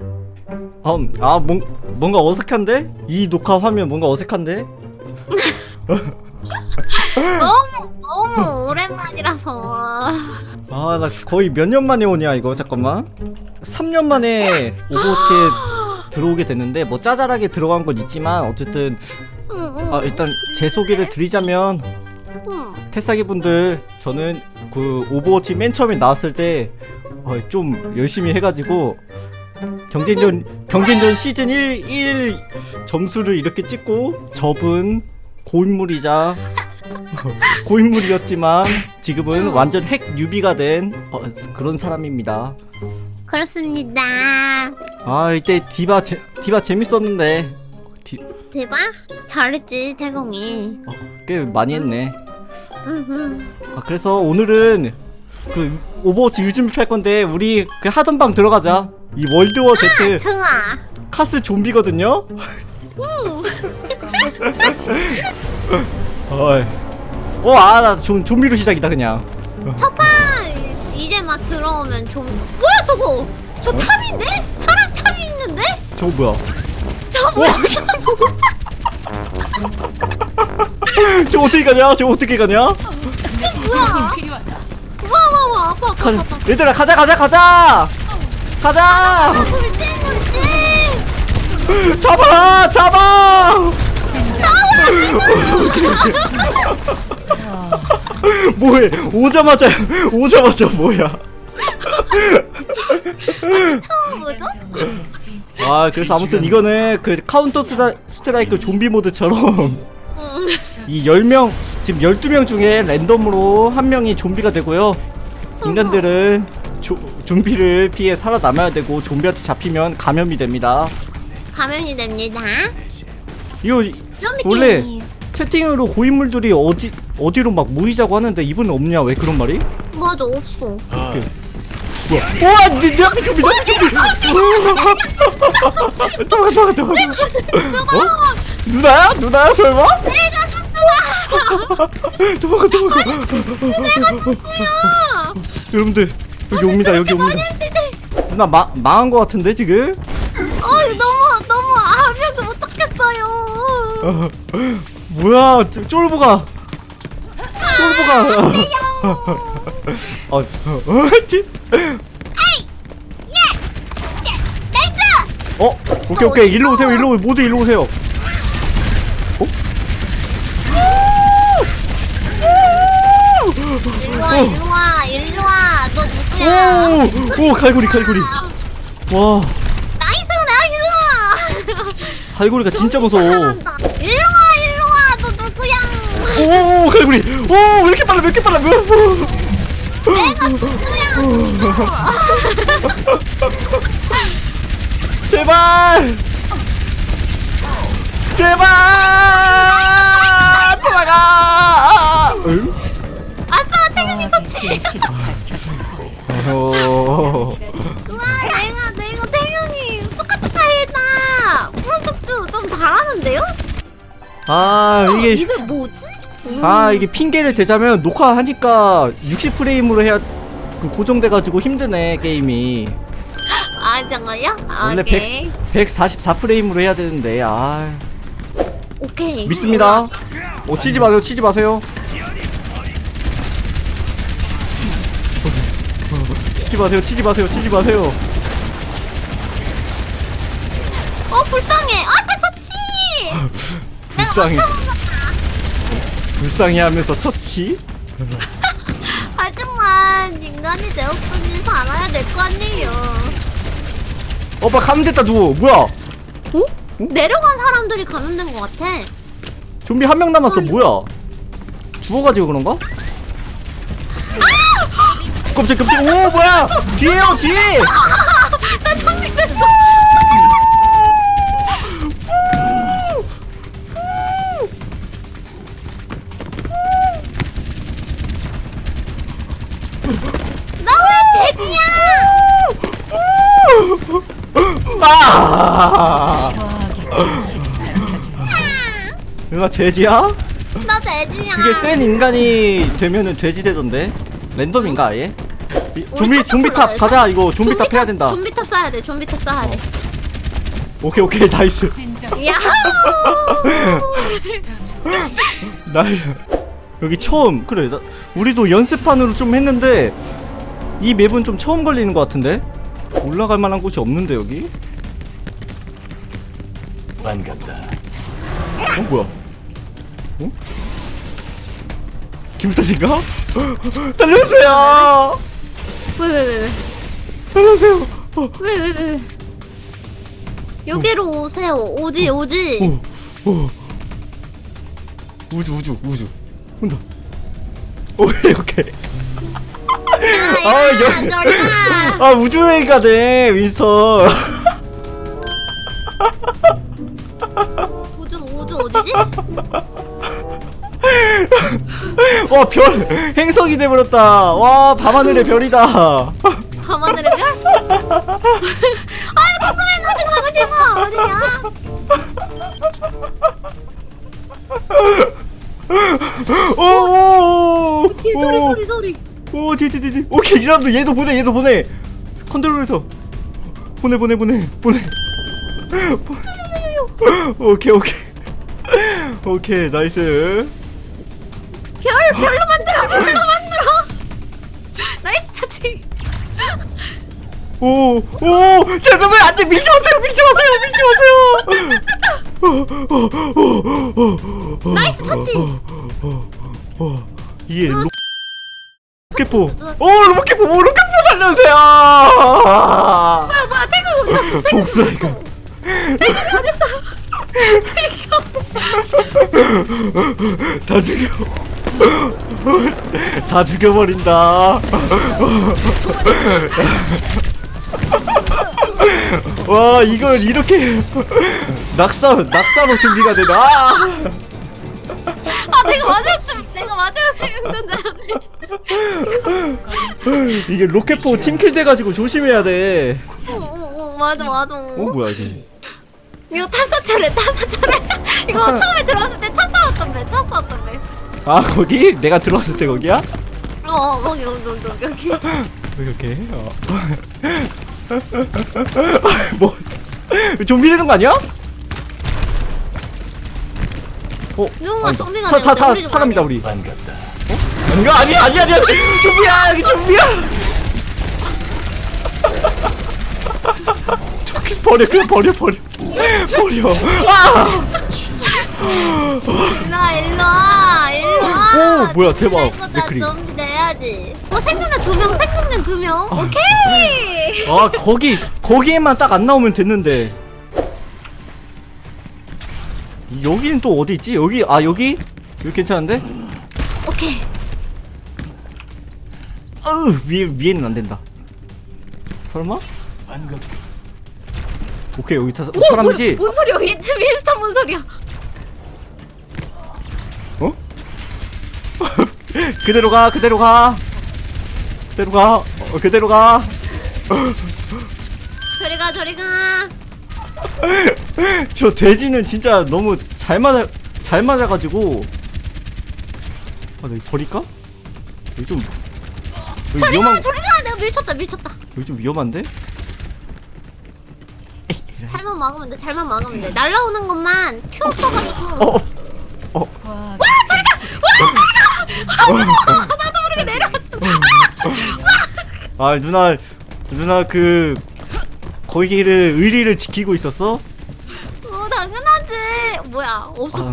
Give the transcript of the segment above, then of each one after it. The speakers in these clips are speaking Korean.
음, 아, 뭔, 뭔가 어색한데? 이 녹화 화면 뭔가 어색한데? 너무 너무 오랜만이라서 아, 나 거의 몇 년 만에 오냐, 이거. 잠깐만. 3년 만에 오버워치에 들어오게 됐는데, 뭐 짜잘하게 들어간 건 있지만, 어쨌든, 응, 아, 일단 제 소개를 드리자면, 응. 태사기 분들, 저는 그 오버워치 맨 처음에 나왔을 때, 어, 좀 열심히 해가지고, 경쟁전, 경쟁전 시즌 1, 1 점수를 이렇게 찍고, 접은 고인물이자, 고인물이었지만, 지금은 완전 핵 뉴비가 된 어, 그런 사람입니다. 그렇습니다 아, 이때 디바, 제, 디바 재밌었는데, 디, 대박 잘했지 태공이 꽤 많이 했네. 응응 아, 그래서 오늘은 그 오버워치 요즘 할 건데 우리 그 하던 방 들어가자. 이 월드워 Z 승아 카스 좀비거든요. 어이. 어, 아, 나 좀, 좀비로 시작이다 그냥. 첫판 이제 막 들어오면 좀 뭐야 저거 저 어? 탑인데 사람 탑이 있는데 저거 뭐야? 저 뭐야 저 어떻게 가냐? 저 어떻게 가냐? 뭐야 와와와 아파 아파 가, 아파 얘들아 가자 가자 가자 가자. 돌진 돌진 잡아 잡아. 뭐해? 오자마자 오자마자 뭐야? 어 뭐죠 아 그래서 아무튼 이거는 그 카운터 스트라, 스트라이크 좀비 모드처럼 응이 10명 지금 12명 중에 랜덤으로 한 명이 좀비가 되고요. 인간들은 조, 좀비를 피해 살아남아야 되고 좀비한테 잡히면 감염이 됩니다 감염이 됩니다 이거 느낌 원래 채팅으로 고인물들이 어디 어디로 막 모이자고 하는데 이분은 없냐 왜 그런 말이? 맞아 없어 이렇게 뭐야? 와, 내, 내 앞에 좀비, 내 앞에 좀비. 도망가, 도망가, 도망가. 어? 누나야? 누나야 설마? 내가 샀잖아 도망가, 도망가. 야 여러분들 여기 옵니다, 여기 옵니다. 누나 마, 망한 거 같은데 지금? 어 너무 너무 아무도 못하겠어요 어, 뭐야, 쫄- 쫄보가. 쫄보가. 어, 어, 찌- 나이스 어, 오케이 오케이 일로 오세요 일로 오- 모두 일로 오세요. 어? 일로와 일로와 오, 오 갈고리 갈고리. 와, 나이스 나이스 갈고리가 진짜 무서워. 잘한다. 일로 와 일로 와 너 누구야 오, 오 갈고리. 오, 왜 이렇게 빨라 왜 이렇게 빨라 왜? 뭐. 내가 누구야 제발, 제발 도망가. 응? 아싸 태경이 처치 어. 우와 내가 내가 태경이 똑같다 했다 훈숙주 좀 잘하는데요? 아 이게 이게 뭐지? 아 이게 핑계를 대자면 녹화하니까 60프레임으로 해야 그 고정돼가지고 힘드네 게임이 아 정말요? 아, 원래 오케이 100, 144프레임으로 해야 되는데 아 오케이 믿습니다 어 치지 마세요 치지 마세요 치지 마세요 치지 마세요 치지 마세요. 어 불쌍해. 아싸 처치! 불쌍해. 불쌍해 하면서 처치? 하지만 인간이 되었으니 살아야 될 거 아니에요. 어빠 감됐다 누구? 뭐야? 어? 내려간 사람들이 감염된 것 같아. 좀비 한 명 남았어 뭐야? 죽어가지고 그런가? 깜짝 깜짝 오 뭐야? 뒤에요 뒤에. 나 좀비 됐어. 나왜 돼지야? 아! 누나 돼지야? 나 돼지야. 그게 센 인간이 되면은 돼지 되던데? 랜덤인가 아예? 이- 좀비 탑 좀비 탑탑 가자 이거. 좀비 탑 해야 된다. 좀비탑 쏴야 돼 좀비탑 쏴야 돼. 오케이 오케이 나이스. 야 나 여기 처음 그래 나, 우리도 연습판으로 좀 했는데 이 맵은 좀 처음 걸리는 것 같은데? 올라갈 만한 곳이 없는데 여기? 반갑다. 어 뭐야? 어? 기부터진가? 살려주세요 왜 왜 왜 왜? 살려주세요. 어, 왜 왜 왜 왜? 여기로 오세요. 오지 오지. 어, 어. 우주 우주 우주. 온다. 오케이 오케이 아, 야야. 여기- 저리 가 아 우주여행 가네 윈스턴 와 별 행성이 돼버렸다. 와 밤하늘의 별이다. 밤하늘의 별? 궁금해 나도 가고 싶어. 어디냐? 오 오오 뒤에 소리 소리 소리. 오 뒤 뒤 뒤 뒤 오케이 이 사람도 얘도 보내 얘도 보내. 컨트롤해서. 보내 보내 보내 보내. 보- 오케이 오케이. 오케이 나이스 별 별로 만들어 별로 만들어. 나이스 차치 오 오 죄송해요. 안 돼 밀지 마세요 밀지 마세요 밀지 마세요. 나이스 차치 어, 이게 어, 로켓포. 오 로켓포 오 로켓포 살려주세요. 뭐야 뭐야 태국 어디 갔어 태국 복수야 이거 다 죽여 다 죽여버린다 와 이걸 이렇게 낙사 낙사로 준비가 되나 아! 아 내가 마지막 내가 마지막 생존자였네 이게 로켓포 팀킬 돼가지고 조심해야 돼. 어어어 맞아 맞아 어 뭐야 이게? 이거 탑사철에 탑사철에 이거 탑사- 처음에 들어왔을 때 아 거기 내가 들어왔을 때 거기야? 어, 거기 거기 거기 거기 여기 이렇게. 어. 뭐 좀비 되는 거 아니야? 어? 누군가 아니다. 좀비가 사, 좀 사람이다. 우리. 반갑다. 아니야 아니야 아니야 아니야 좀비야 여기 좀비야. 저기 버려 그냥 버려 버려 버려. 아! 일로와 일로와 일로와 오, 뭐야, 대박. 다 맥크리. 좀비 내야지 어 생존자 두 명 생존자 두 명 오케이 아 거기 거기에만 딱 안 나오면 됐는데 여기는 또 어디 있지? 여기 아 여기 여기 괜찮은데? 오케이 아우 위에 위에는 안 된다. 설마? 오케이 여기 사, 오, 사람이지? 뭔, 뭔 소리야 윈스턴 뭔 소리야 그대로 가 그대로 가. 그대로 가. 어, 그대로 가. 저리 가 저리 가. 저 돼지는 진짜 너무 잘 맞아 잘 맞아가지고. 아 내가 버릴까? 여기 좀 여기 저리 위험한 가 저리 가. 내가 밀쳤다 밀쳤다. 여기 좀 위험한데? 잘만 막으면 돼 잘만 막으면 돼. 날라오는 것만 큐 써가지고. 어, 어, 어, 와 저리 가! 와 저리 가! 아, 아 누나 누나 그 거기를 의리를 지키고 있었어? 어 당연하지 뭐야 없었어?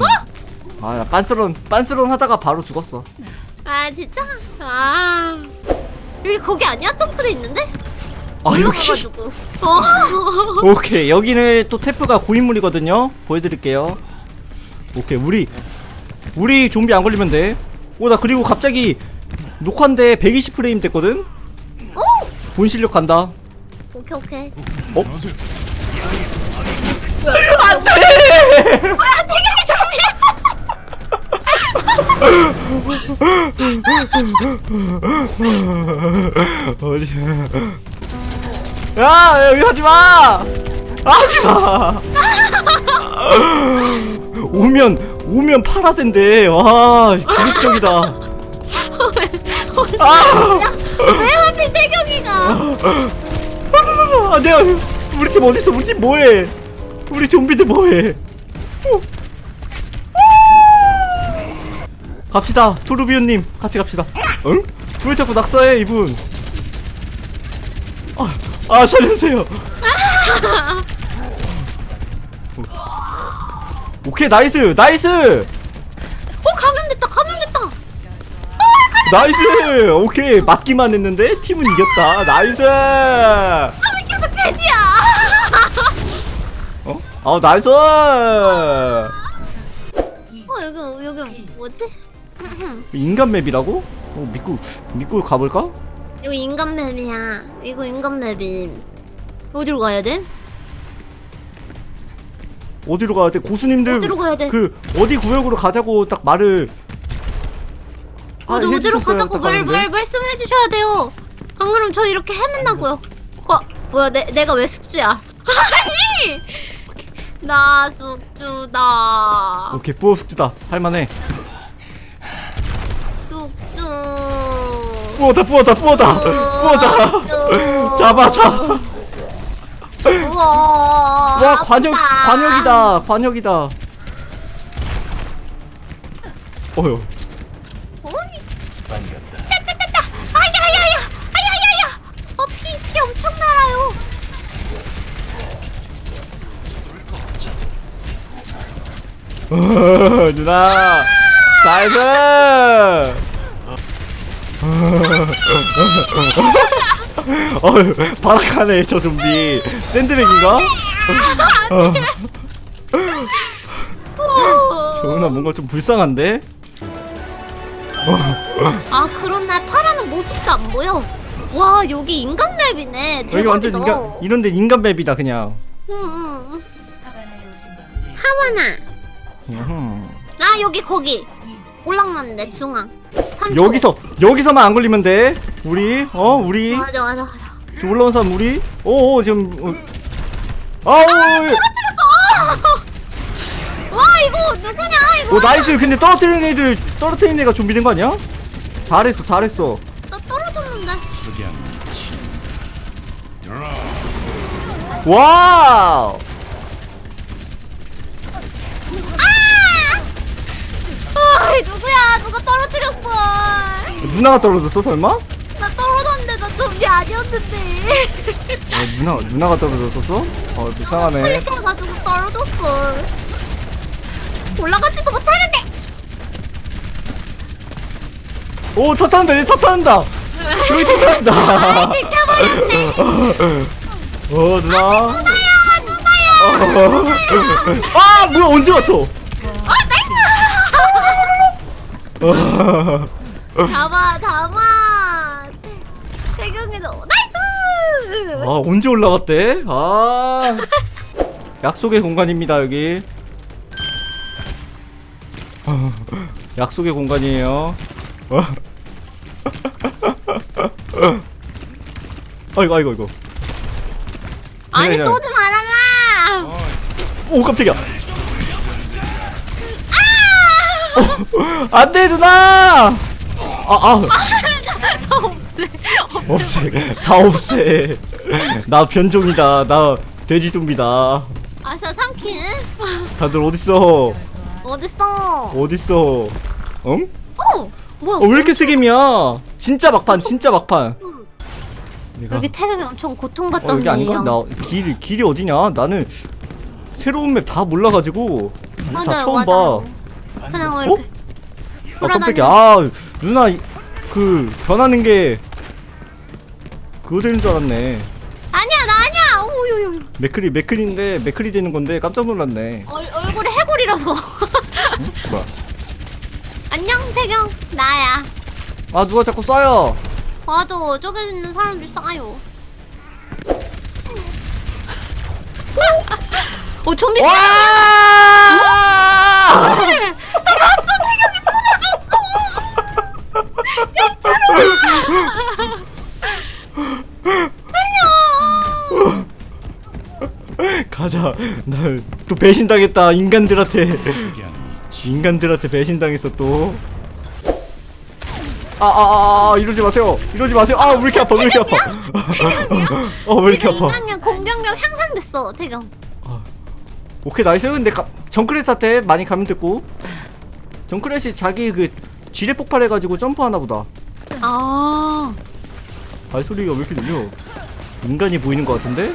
아, 나 빤스런 빤스런 하다가 바로 죽었어. 아 진짜? 아 여기 거기 아니야? 점프대 있는데? 아 여기 올라가가지고 어 오케이 여기는 또 테프가 고인물이거든요. 보여드릴게요. 오케이 우리 우리 좀비 안 걸리면 돼. 오 나 그리고 갑자기 녹화인데 120 프레임 됐거든. 오! 본 실력 간다. 오케이 오케이 어? 안돼! 태경이 좀비야 어디야? 야 여기 하지 마. 하지 마. 오면 오면 파라젠데 와 기립적이다. 아! 왜 하필 태경이가? 아 내가 우리 팀 어딨어 우리 팀 뭐해 우리 좀비들 뭐해 어. 갑시다 토르비온님 같이 갑시다 응? 왜 자꾸 낙사해 이분 아, 아 살려주세요 오케이 나이스 나이스 어 감염됐다 감염됐다. 나이스 오케이 맞기만 했는데 팀은 이겼다 나이스 아 계속 돼지야. 어? 아 나이스 어 여기 여기 뭐지? 인간 맵이라고? 어 믿고 믿고 가볼까? 이거 인간 맵이야. 이거 인간 맵임. 어디로 가야 돼? 어디로 가야 돼? 고수님들 어디로 가야 돼? 그 어디 구역으로 가자고 딱 말을 아, 어디 어디로 해주셨어야 가자고 딱 말, 하는데? 말 말씀해 주셔야 돼요. 안 그러면 저 이렇게 헤맨다고요. 어 뭐야 내 내가 왜 숙주야? 아니 나 숙주다. 오케이 부어숙주다 할만해 숙주. 부어다 부어다 부어다 부어다 숙주. 잡아 잡아 우 와. 와 관역 아프다. 관역이다 관역이다 어휴 어이. 따따따 따. 아야야야. 아야야야. 어 피 피 엄청 날아요. 어, 누나 나이스 어휴 바락하네 저 좀비. 샌드백인가? 어. 정훈아 뭔가 좀 불쌍한데? 아 그렇네 파라는 모습도 안 보여? 와 여기 인간 맵이네. 여기 대박이다. 완전 인간 이런데 인간 맵이다 그냥. 응응. 하와나 음흠. 아 여기 거기. 올라갔는데 중앙 3초. 여기서 여기서만 안 걸리면 돼. 우리 어 우리. 맞아 맞아 맞아. 지금 올라온 사람 우리. 오 오 지금 어. 아우 와 이거 누구냐 이거? 오 나이스. 근데 떨어뜨리는 애들 떨어뜨리는 애가 좀비 된 거 아니야? 잘했어 잘했어. 나 떨어졌는데. 와우 누가 떨어뜨렸어. 누나가 떨어졌어 설마? 나 떨어졌는데 나 좀비 아니었는데. 어, 누나 누나가 떨어졌었어? 어 불쌍하네. 클릭해가지고 떨어졌어. 올라가지도 못하는데. 오 터치한다 얘 터치한다. 여기 터치한다. 어 누나? 누나야 누나야. 아 뭐야 언제 왔어 잡아 잡아. 태경이도 나이스! 아 언제 올라갔대? 아. 약속의 공간입니다 여기. 아, 약속의 공간이에요. 어. 아이고 아이고 아이고. 아니 쏘지 말아라! 오 깜짝이야 안돼 누나! 아아. 나 없애 없애. 다 없애. 나 변종이다. 나 돼지 좀비다. 아싸 삼킨? 다들 어딨어? 어딨어? 어딨어? 응? 어 뭐야 어, 왜 이렇게 쓰김이야? 진짜 막판 진짜 막판. 응. 내가 여기 태경이 엄청 어, 고통받던 여기 아닌가? 데예요. 나 길, 길이 어디냐? 나는 새로운 맵 다 몰라가지고. 다 맞아요, 처음 맞아요. 봐 그냥 어? 이렇게 아 깜짝이야. 아 누나 이- 그 변하는 게 그거 되는 줄 알았네. 아니야 나 아니야. 오요요 맥크리 맥크리인데 맥크리 되는 건데 깜짝 놀랐네. 얼, 얼굴에 해골이라서. 뭐야? 안녕 태경. 나야. 아 누가 자꾸 쏴요? 맞아 저기 있는 사람들 싸요. 어 좀비 와! 가자. 나 또 배신당했다. 인간들한테. 인간들한테 배신당했어 또. 아, 아, 아, 아, 이러지 마세요. 이러지 마세요. 아, 왜 이렇게 아파, 왜 이렇게 아파. 어, 왜 이렇게 아파. 인간형 공격력 향상됐어 태경 오케이, 나이스. 근데 가, 정크렛한테 많이 감염됐고. 정크렛이 자기 그 지뢰 폭발해가지고 점프하나 보다. 아 발소리가 왜 이렇게 들려? 인간이 보이는 것 같은데?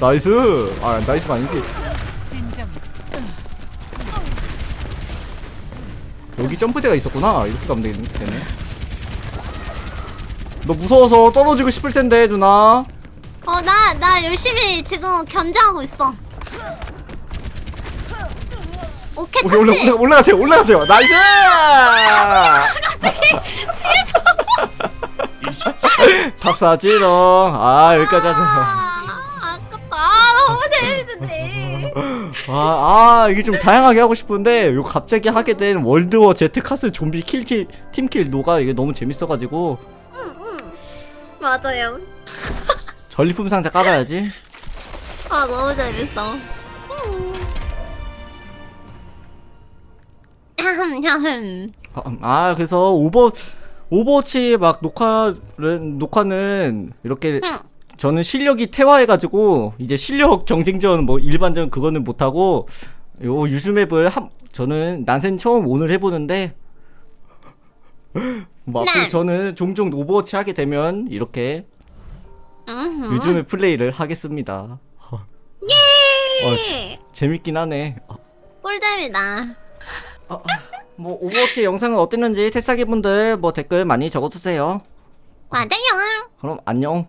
나이스. 아, 나이스가 아니지. 여기 점프대가 있었구나. 이렇게 가면 되겠네. 되네. 너 무서워서 떨어지고 싶을 텐데, 누나. 어, 나, 나 열심히 지금 견제하고 있어. 오케이, 오케이, 올라? 올라, 올라가세요, 올라가세요. 나이스! 탑사지, 너. 아, 여기까지 하자. 아, 아깝다. 아, 너무 재밌는데. 아, 아, 이게 좀 다양하게 하고 싶은데, 요 갑자기 하게 된 월드워 제트 카스 좀비 킬킬, 팀킬 노가 이게 너무 재밌어가지고, 응, 응. 맞아요. 전리품 상자 깔아야지. 아, 너무 재밌어. 아, 그래서 오버, 오버워치 막 녹화는, 녹화는 이렇게 응. 저는 실력이 퇴화해가지고 이제 실력 경쟁전 뭐 일반전 그거는 못하고 요 유즈맵을 한 저는 난센 처음 오늘 해보는데 뭐 앞으로 네. 저는 종종 오버워치 하게 되면 이렇게 음. 요즘의 플레이를 하겠습니다. 예. 재밌긴 하네. 아, 꿀잼이다. 아, 아, 뭐 오버워치 영상은 어땠는지 새싹이 분들 뭐 댓글 많이 적어주세요. 맞아요. 그럼 안녕.